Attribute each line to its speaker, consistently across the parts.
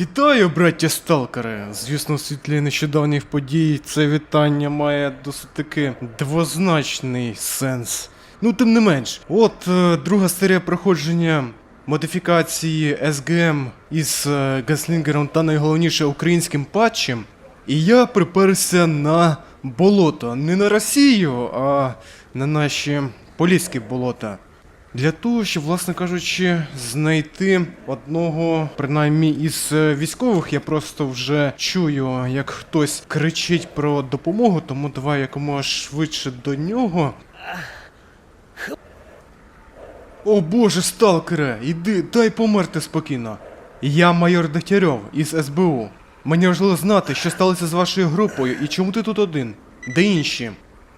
Speaker 1: Вітаю, браття сталкери! Звісно, у світлі нещодавніх подій це вітання має досить таки двозначний сенс. Ну, тим не менш, от е, друга серія проходження модифікації SGM із е, Гаслінгером та найголовніше українським патчем. І я приперся на болото. Не на Росію, а на наші поліські болота. Для того, щоб, власне кажучи, знайти одного, принаймні із е, військових, я просто вже чую, як хтось кричить про допомогу, тому давай якомога швидше до нього. О боже, сталкере, іди, дай померти спокійно. Я майор Дегтярьов із СБУ. Мені важливо знати, що сталося з вашою групою і чому ти тут один. Де інші?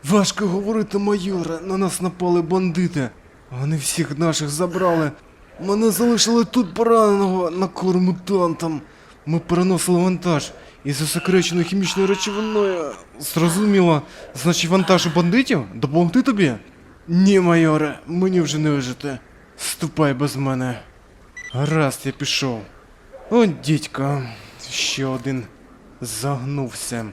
Speaker 1: Важко говорити, майоре, на нас напали бандити. Вони всіх наших забрали. Мене залишили тут пораненого на корм мутантам. Ми переносили вантаж із засекреченою хімічною речовиною. Зрозуміло, значить вантаж у бандитів? Допомогти тобі? Ні, майоре, мені вже не вижити. Ступай без мене. Гаразд, я пішов. О, дідько, ще один загнувся.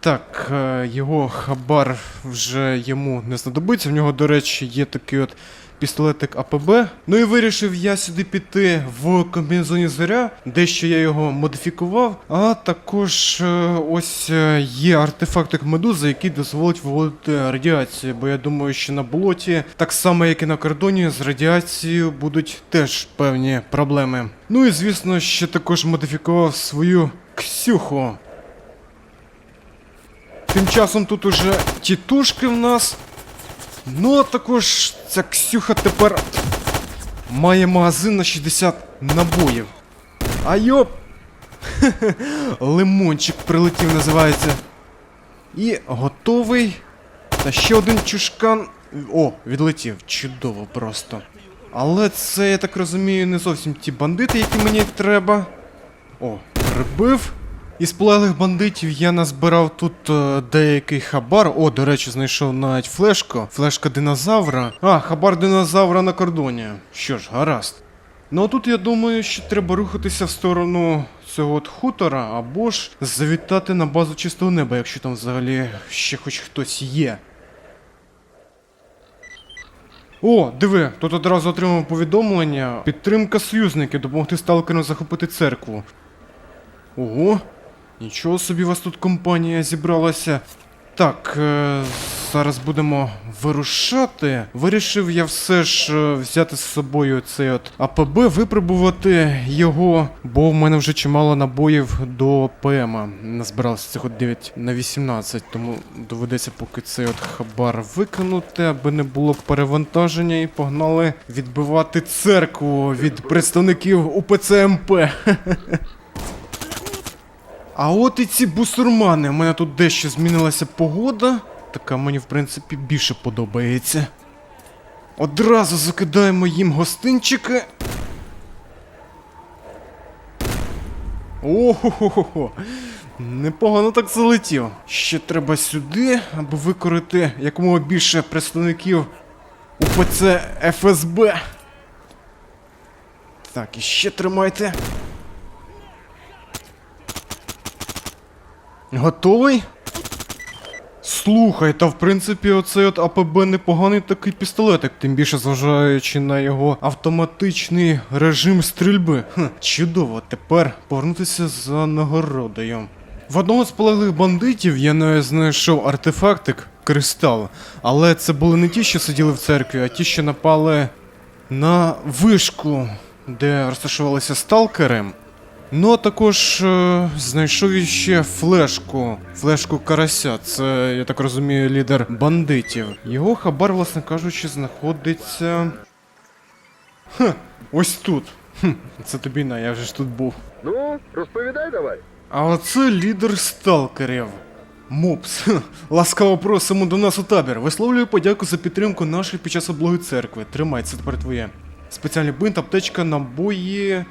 Speaker 1: Так, е, його хабар вже йому не знадобиться. В нього, до речі, є такий от пістолетик АПБ. Ну і вирішив я сюди піти в комбінезоні зоря, дещо я його модифікував. А також е, ось е, є артефактик медузи, який дозволить виводити радіацію. Бо я думаю, що на болоті, так само як і на кордоні, з радіацією будуть теж певні проблеми. Ну і звісно, ще також модифікував свою Ксюху. Тим часом тут уже тітушки в нас. Ну, а також ця Ксюха тепер має магазин на 60 набоїв. А йоп! Лимончик прилетів, називається. І готовий. Та ще один чушкан. О, відлетів. Чудово просто. Але це, я так розумію, не зовсім ті бандити, які мені треба. О, прибив. Із полеглих бандитів я назбирав тут е, деякий хабар. О, до речі, знайшов навіть флешку. Флешка динозавра. А, хабар динозавра на кордоні. Що ж, гаразд. Ну а тут я думаю, що треба рухатися в сторону цього от хутора, або ж завітати на базу чистого неба, якщо там взагалі ще хоч хтось є. О, диви, тут одразу отримав повідомлення. Підтримка союзників, допомогти сталкерам захопити церкву. Ого, нічого собі у вас тут компанія зібралася. Так, е, зараз будемо вирушати. Вирішив я все ж е, взяти з собою цей от АПБ, випробувати його, бо в мене вже чимало набоїв до ПМа. Назбирався цих от 9 на 18, тому доведеться поки цей от хабар викинути, аби не було перевантаження, і погнали відбивати церкву від представників УПЦ МП. А от і ці бусурмани. У мене тут дещо змінилася погода. Така мені, в принципі, більше подобається. Одразу закидаємо їм гостинчики. Охо-хо-хо-хо. Непогано так залетів. Ще треба сюди, аби викорити якомога більше представників УПЦ ФСБ. Так, і ще тримайте. Готовий? Слухай, та в принципі оцей от АПБ непоганий такий пістолетик, тим більше зважаючи на його автоматичний режим стрільби. Хм, чудово, тепер повернутися за нагородою. В одного з полеглих бандитів я не знайшов артефактик кристал, але це були не ті, що сиділи в церкві, а ті, що напали на вишку, де розташувалися сталкери. Ну, а також е, знайшов іще флешку. Флешку карася. Це, я так розумію, лідер бандитів. Його хабар, власне кажучи, знаходиться. Хм, ось тут. Хм, це тобі на, я вже ж тут був.
Speaker 2: Ну, розповідай давай.
Speaker 1: А оце лідер сталкерів. Мопс. Ласкаво просимо до нас у табір. Висловлюю подяку за підтримку нашої під час облоги церкви. Тримай, це тепер твоє. Спеціальний бинт, аптечка, набої,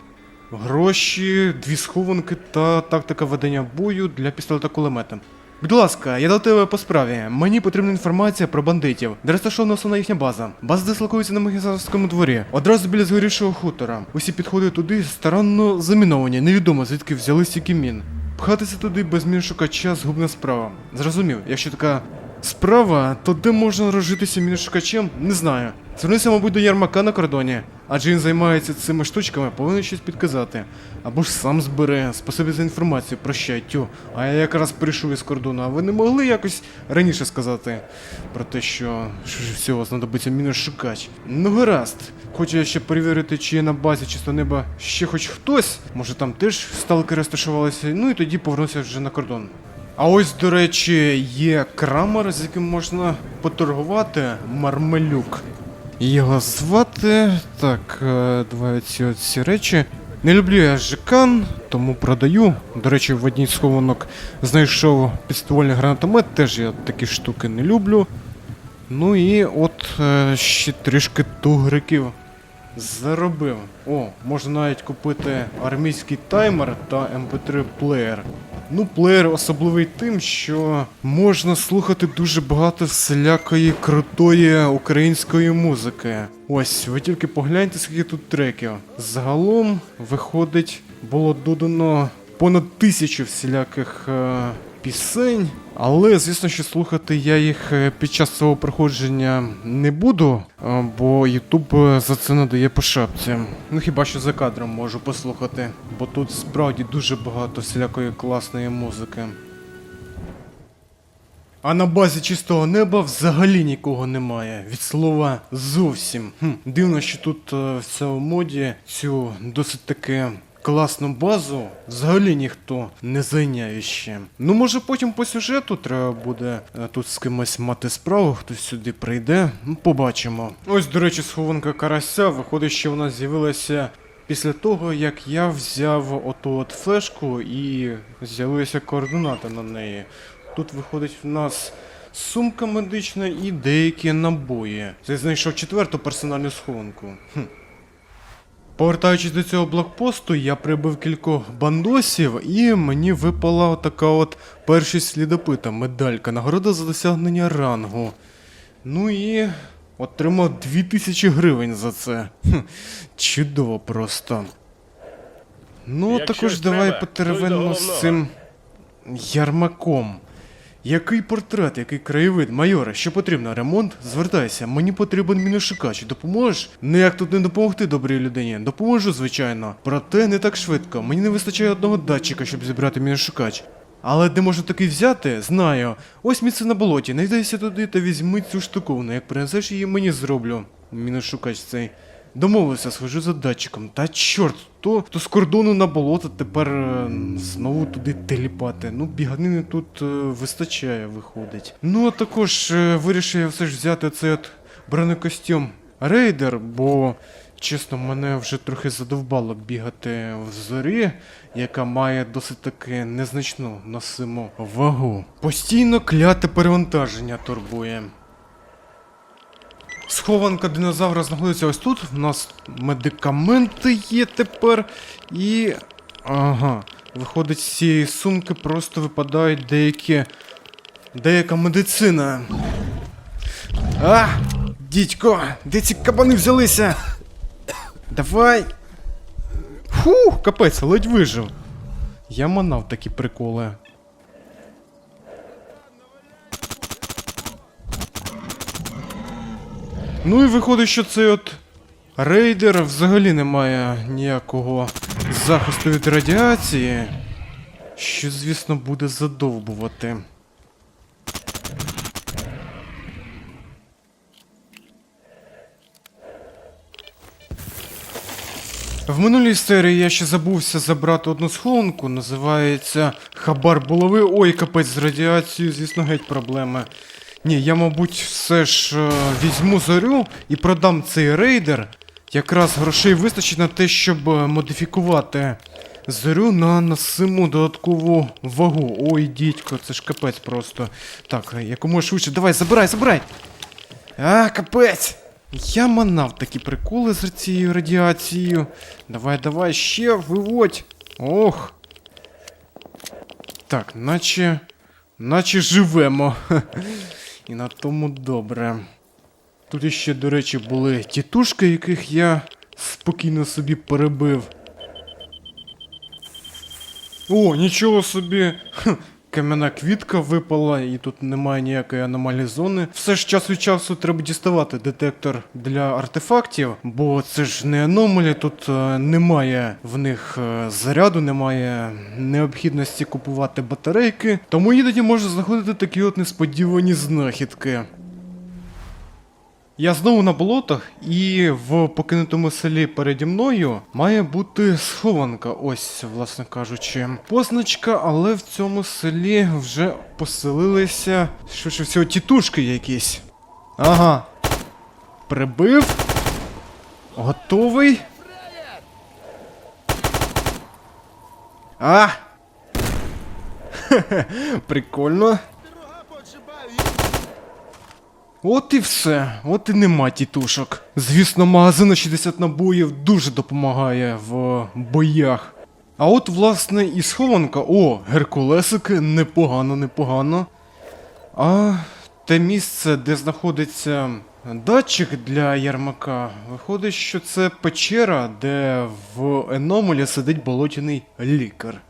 Speaker 1: гроші, дві схованки та тактика ведення бою для пістолета кулемета. Будь ласка, я до тебе по справі. Мені потрібна інформація про бандитів, де розташована основна їхня база. База дислокується на Магісарському дворі, одразу біля згорівшого хутора. Усі підходи туди старанно заміновані, невідомо звідки взяли стільки мін. Пхатися туди без мін шукача згубна справа. Зрозумів, якщо така справа, то де можна розжитися міношукачем, не знаю. Звернуся, мабуть, до Ярмака на кордоні, адже він займається цими штучками, повинен щось підказати. Або ж сам збере. Спасибі за інформацію, прощай, тю. А я якраз прийшов із кордону, а ви не могли якось раніше сказати про те, що всього знадобиться міношукач. Ну гаразд. Хочу я ще перевірити, чи є на базі чисто неба ще хоч хтось. Може там теж сталки розташувалися, ну і тоді повернуся вже на кордон. А ось, до речі, є крамер, з яким можна поторгувати Мармелюк. Його звати. Так, два давай ці оці ці речі. Не люблю я жикан, тому продаю. До речі, в одній схованок знайшов підствольний гранатомет, теж я такі штуки не люблю. Ну і от е, ще трішки тугриків заробив. О, можна навіть купити армійський таймер та MP3 плеєр. Ну, плеєр особливий тим, що можна слухати дуже багато всілякої крутої української музики. Ось, ви тільки погляньте, скільки тут треків. Загалом виходить, було додано понад тисячу всіляких е, пісень. Але, звісно, що слухати я їх е, під час свого проходження не буду, е, бо Ютуб е, за це надає по шапці. Ну хіба що за кадром можу послухати, бо тут справді дуже багато всілякої класної музики. А на базі чистого неба взагалі нікого немає. Від слова зовсім. Хм, дивно, що тут в цьому моді цю досить таки класну базу взагалі ніхто не зайняв іще. Ну, може потім по сюжету треба буде е, тут з кимось мати справу, хтось сюди прийде. Ну, побачимо. Ось, до речі, схованка карася. Виходить, що вона з'явилася. Після того, як я взяв оту от флешку і з'явилися координати на неї. Тут виходить в нас сумка медична і деякі набої. Це знайшов четверту персональну схованку. Хм. Повертаючись до цього блокпосту, я прибив кількох бандосів, і мені випала така от першість слідопита медалька, нагорода за досягнення рангу. Ну і отримав 2000 гривень за це. Хм, чудово просто. Ну,
Speaker 3: Як
Speaker 1: також давай потеревенемо з цим ярмаком. Який портрет, який краєвид, майоре, що потрібно? Ремонт? Звертайся, мені потрібен міношукач. Допоможеш? Ну як тут не допомогти добрій людині? Допоможу, звичайно. Проте не так швидко. Мені не вистачає одного датчика, щоб зібрати міношукач. Але де можна такий взяти? Знаю. Ось місце на болоті. Найдайся туди та візьми цю штуковину. Як принесеш її, мені зроблю. Міношукач цей. Домовився, схожу за датчиком. Та чорт, то, то з кордону на болото тепер е, знову туди теліпати. Ну, біганини тут е, вистачає, виходить. Ну, а також е, вирішив я все ж взяти цей от бронекостюм Рейдер, бо, чесно, мене вже трохи задовбало бігати в зорі, яка має досить таки незначну носиму вагу. Постійно кляте перевантаження турбує. Схованка динозавра знаходиться ось тут. У нас медикаменти є тепер. І. Ага. Виходить, з цієї сумки просто випадають деякі. Деяка медицина. А! Дідько! Де ці кабани взялися? Давай! Фух, капець, ледь вижив. Я манав такі приколи. Ну і виходить, що цей от рейдер взагалі не має ніякого захисту від радіації, що, звісно, буде задовбувати. В минулій серії я ще забувся забрати одну схованку, називається Хабар булави. Ой, капець з радіацією, звісно, геть проблеми. Ні, я, мабуть, все ж е, візьму зорю і продам цей рейдер. Якраз грошей вистачить на те, щоб е, модифікувати зорю на носиму додаткову вагу. Ой, дідько, це ж капець просто. Так, якомога швидше. Давай, забирай, забирай! А, капець! Я манав такі приколи з цією радіацією. Давай, давай, ще виводь. Ох. Так, наче Наче живемо. І на тому добре. Тут іще, до речі, були тітушки, яких я спокійно собі перебив. О, нічого собі. Хм, Кам'яна квітка випала, і тут немає ніякої аномальної зони. Все ж час від часу треба діставати детектор для артефактів, бо це ж не аномалі, тут е, немає в них е, заряду, немає необхідності купувати батарейки. Тому іноді можна знаходити такі от несподівані знахідки. Я знову на болотах, і в покинутому селі переді мною має бути схованка, ось, власне кажучи. Позначка, але в цьому селі вже поселилися швидше всього тітушки якісь. Ага. Прибив. Готовий. А! Хе-хе, прикольно. От і все, от і нема тітушок. Звісно, магазин на 60 набоїв дуже допомагає в боях. А от, власне, і схованка. О, Геркулесики, непогано, непогано. А те місце, де знаходиться датчик для ярмака, виходить, що це печера, де в Еномолі сидить болотяний лікар.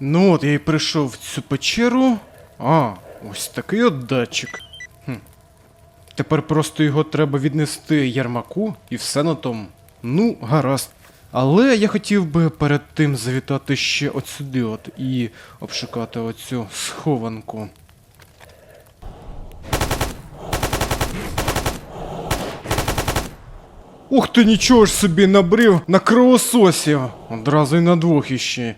Speaker 1: Ну от я і прийшов в цю печеру. А, ось такий от датчик. Хм. Тепер просто його треба віднести ярмаку і все на тому. Ну, гаразд. Але я хотів би перед тим завітати ще от сюди от і обшукати оцю схованку. Ух ти, нічого ж собі набрив на кровососів. Одразу й на двох іще.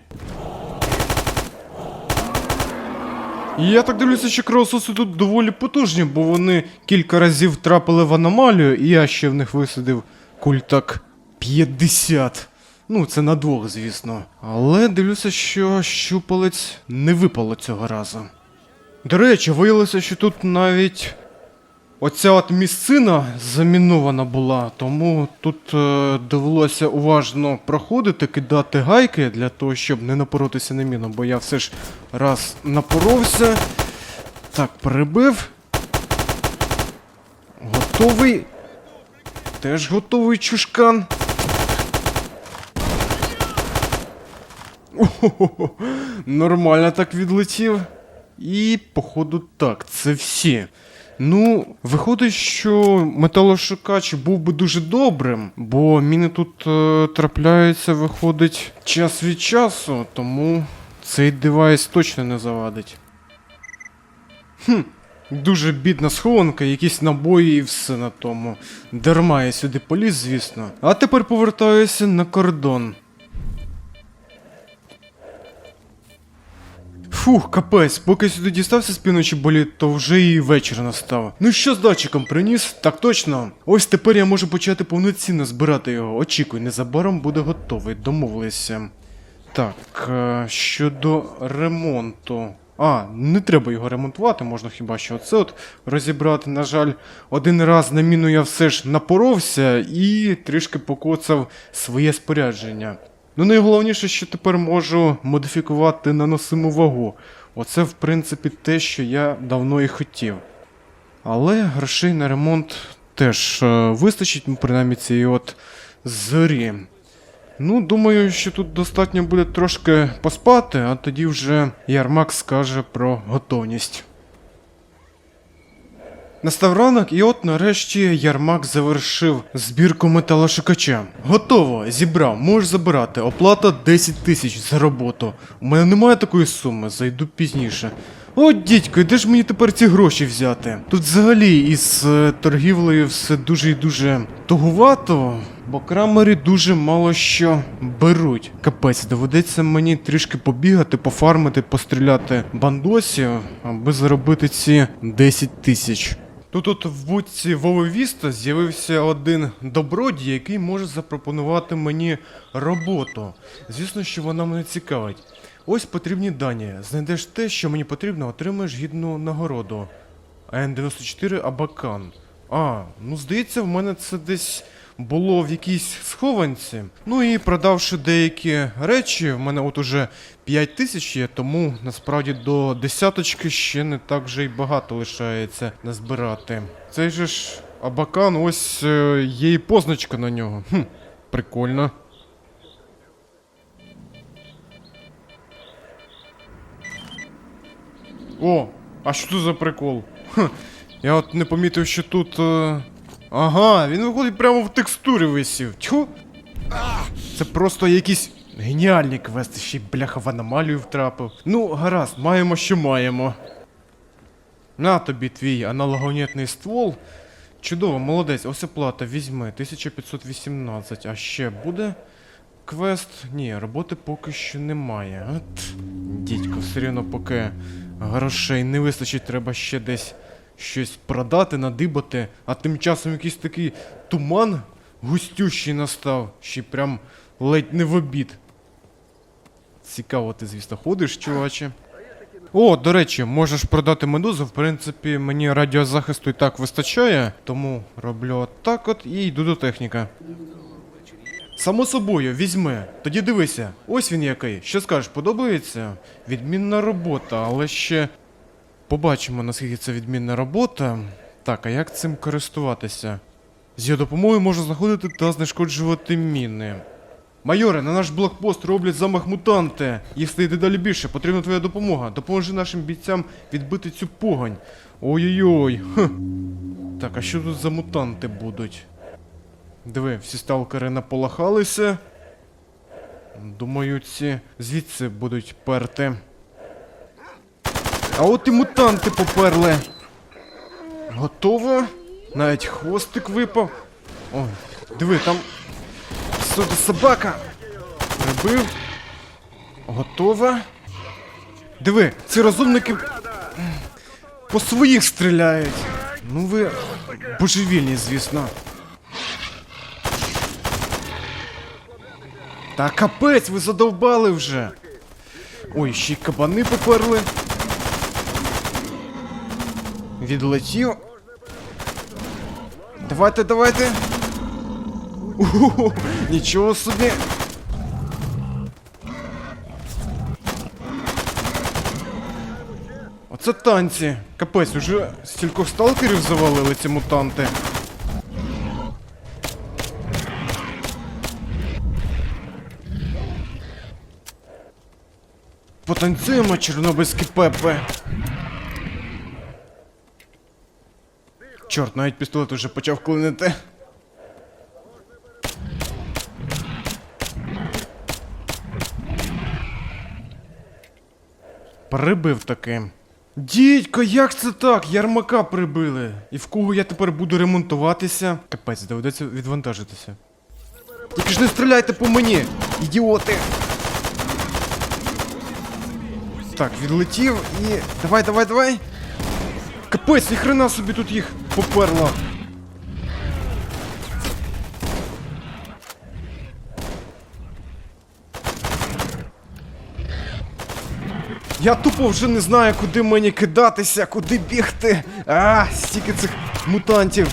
Speaker 1: Я так дивлюся, що кровососи тут доволі потужні, бо вони кілька разів трапили в аномалію, і я ще в них висадив культак 50. Ну, це на двох, звісно. Але дивлюся, що щупалець не випало цього разу. До речі, виявилося, що тут навіть оця от місцина замінована була, тому тут е, довелося уважно проходити, кидати гайки для того, щоб не напоротися на міну, бо я все ж раз напоровся. Так, перебив. Готовий. Теж готовий чушкан. О-хо-хо, нормально так відлетів. І, походу, так, це всі. Ну, виходить, що металошукач був би дуже добрим, бо міни тут е, трапляються, виходить час від часу, тому цей девайс точно не завадить. Хм, дуже бідна схованка, якісь набої і все на тому. Дарма я сюди поліз, звісно. А тепер повертаюся на кордон. Фух, капець, поки сюди дістався з півночі боліт, то вже і вечір настав. Ну що з датчиком приніс? Так точно. Ось тепер я можу почати повноцінно збирати його. Очікуй, незабаром буде готовий, домовилися. Так, е, щодо ремонту. А, не треба його ремонтувати, можна хіба що оце от розібрати. На жаль, один раз на міну я все ж напоровся і трішки покоцав своє спорядження. Ну найголовніше, що тепер можу модифікувати наносиму вагу. Оце, в принципі, те, що я давно і хотів. Але грошей на ремонт теж е, вистачить, ну, принаймні цієї от зорі. Ну, думаю, що тут достатньо буде трошки поспати, а тоді вже Ярмак скаже про готовність. Настав ранок, і от нарешті Ярмак завершив збірку металошукача. Готово, зібрав, можеш забирати. Оплата 10 тисяч за роботу. У мене немає такої суми, зайду пізніше. О, дідько, і де ж мені тепер ці гроші взяти? Тут взагалі із е, торгівлею все дуже і дуже тугувато, бо крамери дуже мало що беруть. Капець, доведеться мені трішки побігати, пофармити, постріляти бандосів, аби заробити ці 10 тисяч. Тут от в будці Вововіста з'явився один добродій, який може запропонувати мені роботу. Звісно, що вона мене цікавить. Ось потрібні дані. Знайдеш те, що мені потрібно, отримаєш гідну нагороду. АН-94 Абакан. А, ну здається, в мене це десь було в якійсь схованці. Ну і продавши деякі речі, в мене от уже 5 тисяч є, тому насправді до десяточки ще не так вже й багато лишається назбирати. Цей же ж Абакан, ось е, є і позначка на нього. Хм, прикольно. О, а що тут за прикол? Хм, я от не помітив, що тут. Е... Ага, він виходить прямо в текстурі висів. Тьху. Це просто якісь геніальні квести, ще й бляха в аномалію втрапив. Ну, гаразд, маємо, що маємо. На тобі твій аналогонетний ствол. Чудово, молодець, ось оплата, візьми. 1518. А ще буде квест? Ні, роботи поки що немає. От, дідько, все рівно поки грошей не вистачить, треба ще десь щось продати, надибати, а тим часом якийсь такий туман густющий настав, ще прям ледь не в обід. Цікаво, ти, звісно, ходиш, чуваче. О, до речі, можеш продати медузу. В принципі, мені радіозахисту і так вистачає, тому роблю отак от і йду до техніка. Само собою, візьми. Тоді дивися, ось він який. Що скажеш, подобається? Відмінна робота, але ще побачимо, наскільки це відмінна робота. Так, а як цим користуватися? З його допомогою можна знаходити та знешкоджувати міни. Майоре, на наш блокпост роблять замах мутанти. Їх стає дедалі більше, потрібна твоя допомога. Допоможи нашим бійцям відбити цю погонь. Ой-ой-ой. Так, а що тут за мутанти будуть? Диви, всі сталкери наполахалися. Думаю, ці звідси будуть перти. А от і мутанти поперли. Готово? Навіть хвостик випав. Ой, диви, там Суди собака. Прибив. Готова. Диви, ці розумники по своїх стріляють. Ну ви божевільні, звісно. Та капець, ви задовбали вже. Ой, ще й кабани поперли. Відлетів. Давайте, давайте. Уху, нічого собі. Оце танці. Капець, уже стількох сталкерів завалили ці мутанти. Потанцюємо, чорнобильські пепе. Чорт, навіть пістолет уже почав клинити. Прибив таки. Дідько, як це так? Ярмака прибили. І в кого я тепер буду ремонтуватися? Капець, доведеться відвантажитися. Тільки ж не стріляйте по мені, ідіоти. Так, відлетів і. Давай, давай, давай. Капець, і хрена собі тут їх поперло. Я тупо вже не знаю, куди мені кидатися, куди бігти. А, стільки цих мутантів.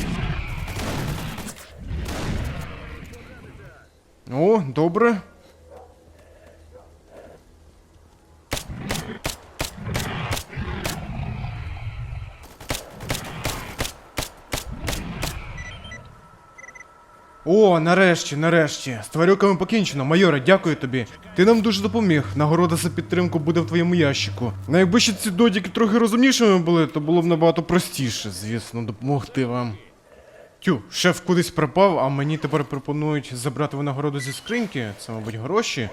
Speaker 1: О, добре. О, нарешті, нарешті. З тварюками покінчено. Майоре, дякую тобі. Ти нам дуже допоміг. Нагорода за підтримку буде в твоєму ящику. Ну якби ще ці додіки трохи розумнішими були, то було б набагато простіше, звісно, допомогти вам. Тю, шеф кудись пропав, а мені тепер пропонують забрати винагороду зі скриньки. Це, мабуть, гроші.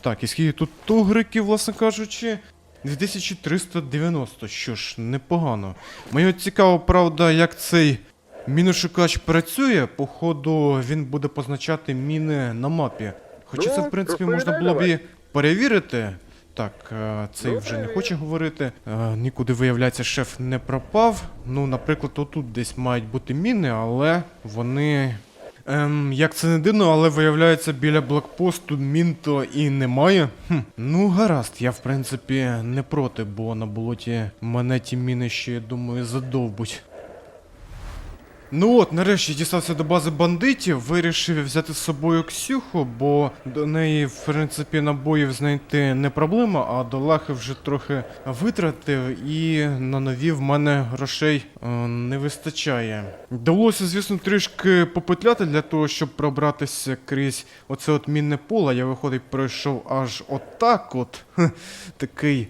Speaker 1: Так, і скільки тут тугриків, власне кажучи. 2390, що ж, непогано. Мені цікаво, правда, як цей міношукач працює. Походу, він буде позначати міни на мапі. Хоча це, в принципі, можна було б і перевірити. Так, е, цей вже не хоче говорити. Е, Нікуди, виявляється, шеф не пропав. Ну, наприклад, отут десь мають бути міни, але вони. Ем, як це не дивно, але виявляється, біля блокпосту мін то і немає. Хм, ну гаразд, я в принципі не проти, бо на болоті мене ті міни ще, я думаю, задовбуть. Ну от, нарешті дістався до бази бандитів, вирішив взяти з собою Ксюху, бо до неї, в принципі, набоїв знайти не проблема, а до лахи вже трохи витратив, і на нові в мене грошей е, не вистачає. Довелося, звісно, трішки попетляти для того, щоб пробратися крізь оце от мінне поле. Я виходить, пройшов аж отак от. Такий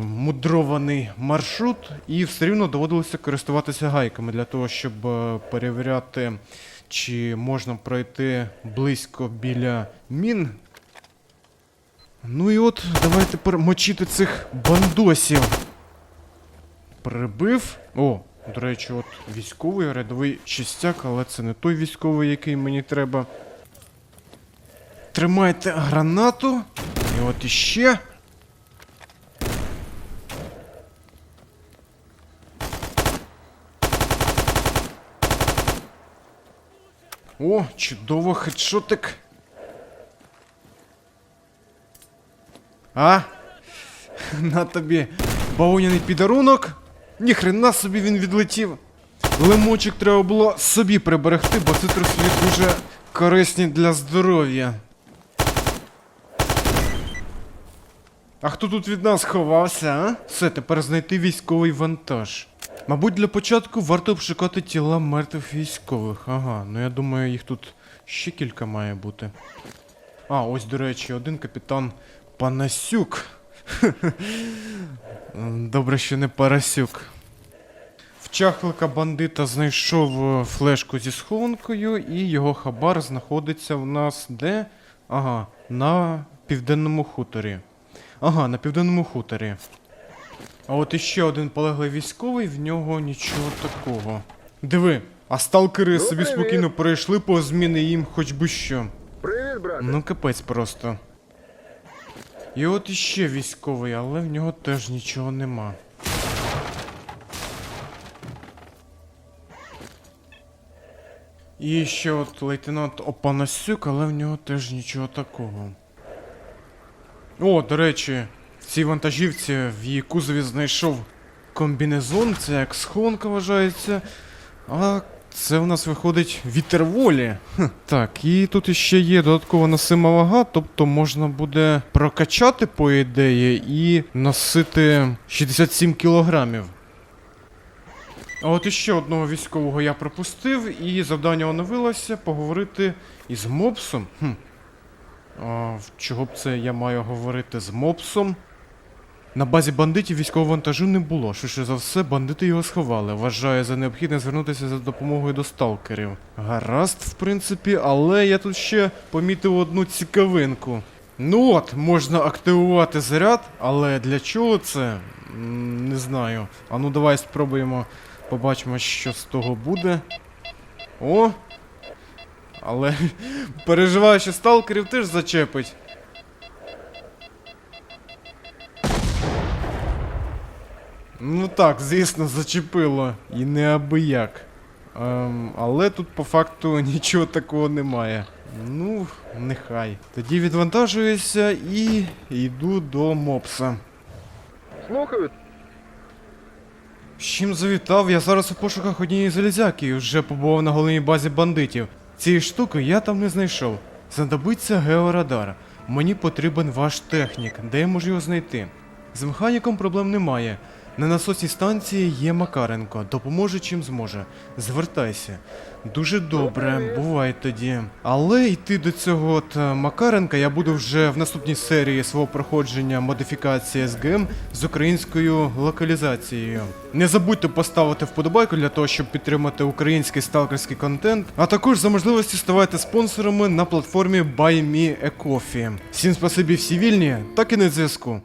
Speaker 1: мудрований маршрут, і все рівно доводилося користуватися гайками для того, щоб е, перевіряти, чи можна пройти близько біля мін. Ну і от, давай тепер мочити цих бандосів. Прибив. О, до речі, от військовий рядовий частяк, але це не той військовий, який мені треба. Тримайте гранату. І от іще. О, чудово, хедшотик. А? На тобі бауняний підарунок. Ніхрена собі він відлетів. Лимочок треба було собі приберегти, бо цитрусові дуже корисні для здоров'я. А хто тут від нас ховався, а? Все, тепер знайти військовий вантаж. Мабуть, для початку варто обшукати тіла мертвих військових. Ага, ну я думаю, їх тут ще кілька має бути. А, ось, до речі, один капітан Панасюк. Добре, що не Парасюк. В чахлика бандита знайшов е, флешку зі схованкою, і його хабар знаходиться в нас де? Ага, на південному хуторі. Ага, на південному хуторі. А от іще один полеглий військовий, в нього нічого такого. Диви, а сталкери
Speaker 2: Ну,
Speaker 1: собі спокійно перейшли по зміни їм хоч би що.
Speaker 2: Привіт, брате.
Speaker 1: Ну капець просто. І от іще військовий, але в нього теж нічого нема. І ще от лейтенант Опанасюк, але в нього теж нічого такого. О, до речі, цій вантажівці в її кузові знайшов комбінезон, це як схованка вважається. А це в нас виходить вітер волі. Хм. Так, і тут іще є додаткова носима вага, тобто можна буде прокачати, по ідеї, і носити 67 кілограмів. А от іще одного військового я пропустив, і завдання оновилося поговорити із мопсом. Хм. А, чого б це я маю говорити з мопсом? На базі бандитів військового вантажу не було. Швидше за все, бандити його сховали. Вважаю за необхідне звернутися за допомогою до сталкерів. Гаразд, в принципі, але я тут ще помітив одну цікавинку. Ну от, можна активувати заряд, але для чого це? Не знаю. А ну давай спробуємо. Побачимо, що з того буде. О! Але переживаю, що сталкерів теж зачепить. Ну так, звісно, зачепило. І неабияк. Ем, але тут по факту нічого такого немає. Ну, нехай. Тоді відвантажуюся і йду до мопса.
Speaker 2: Слухаю.
Speaker 1: З чим завітав, я зараз у пошуках однієї залізяки і вже побував на головній базі бандитів. Цієї штуки я там не знайшов. Знадобиться георадар. Мені потрібен ваш технік, де я можу його знайти. З механіком проблем немає. На насосній станції є Макаренко, допоможе чим зможе. Звертайся. Дуже добре, бувай тоді. Але йти до цього от е, Макаренка я буду вже в наступній серії свого проходження модифікації СГМ з українською локалізацією. Не забудьте поставити вподобайку для того, щоб підтримати український сталкерський контент, а також за можливості ставайте спонсорами на платформі BuyMeACoffee. Всім спасибі всі вільні, так і на зв'язку.